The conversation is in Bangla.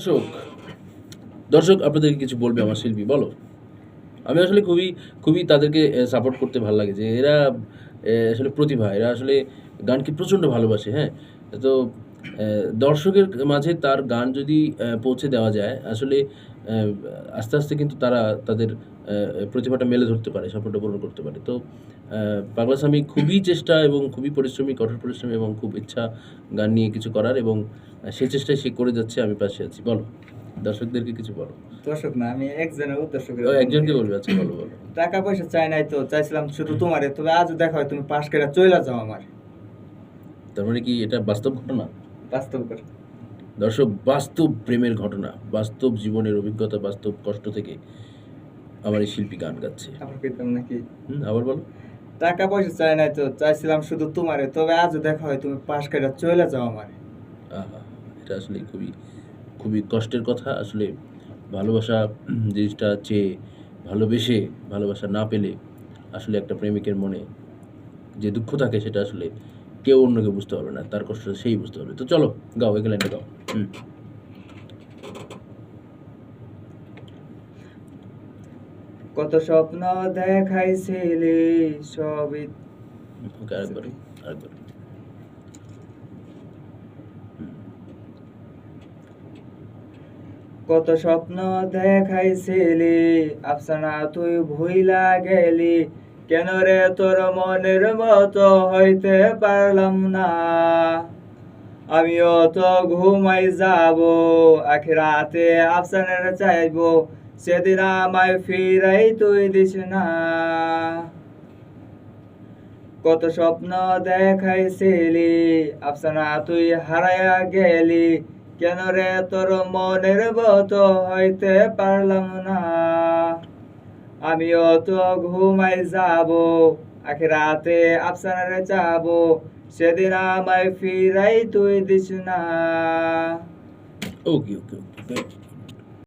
দর্শক দর্শক আপনাদেরকে কিছু বলবে আমার শিল্পী, বলো। আমি আসলে খুবই খুবই তাদেরকে সাপোর্ট করতে ভালো লাগে যে এরা আসলে প্রতিভা, এরা আসলে গানকে প্রচণ্ড ভালোবাসে হ্যাঁ? তো দর্শকের মাঝে তার গান যদি পৌঁছে দেওয়া যায় আসলে আস্তে আস্তে কিন্তু তারা তাদের প্রতিভাটা মেলে ধরতে পারে স্বপ্নটা পূরণ করতে পারে। তো এ, পাগলা স্বামী খুবই চেষ্টা এবং খুবই পরিশ্রমী কঠোর পরিশ্রমী এবং খুব ইচ্ছা গান নিয়ে কিছু করার এবং সে চেষ্টায় সে করে যাচ্ছে আমি পাশে আছি। বলো দর্শকদেরকে কিছু বলো। দর্শক না আমি একজনের উদ্দেশ্য করে ও, একজনকে বলবে আচ্ছা বলো বলো। টাকা পয়সা চাই নাই তো চাইছিলাম শুধু তোমারে তবে আজও দেখা হয় তুমি পাশ করে চলে যাও আমার। তার মানে কি এটা বাস্তব ঘটনা? বাস্তব করে দর্শক বাস্তব প্রেমের ঘটনা বাস্তব জীবনের অভিজ্ঞতা বাস্তব কষ্ট থেকে আমার এই শিল্পী গান গাচ্ছে। আবার পেতাম নাকি? আবার বলো। টাকা পয়সা চাই নাই তো চাইছিলাম শুধু তোমারে তবে আজও দেখা হয় তুমি পাশ করে চলে যাও আমার। এটা আসলে খুবই খুবই কষ্টের কথা। আসলে ভালোবাসা জিনিসটা চেয়ে ভালোবেসে ভালোবাসা না পেলে আসলে একটা প্রেমিকের মনে যে দুঃখ থাকে সেটা আসলে কেউ অন্য কেউ বুঝতে পারবে না তার কষ্ট সেই বুঝতে পারবে। তো চলো গাও এই লাইনটা গাও। হুম। কত স্বপ্ন দেখাইছিলি সবই ওকে আরেকবার আরেকবার। কত স্বপ্ন দেখাইছিলি আফসানা তুই ভুইলা গেলি কেন রে তোর মনের মতো হইতে পারলাম না? আমিও তো ঘুমাই যাব আখিরাতে আফসানের চাইব, সেদিন আমায় ফিরাই তুই দিস না। কত স্বপ্ন দেখাইছিলি, আফসানা তুই হারায়া গেলি কেন রে তোর মনের মতো হইতে পারলাম না? আমিও তো ঘুমাই যাব আখিরাতে আফসানারে যাব। সেদিন আমায় ফিরাই তুই দিস না। ওকে ওকে ওকে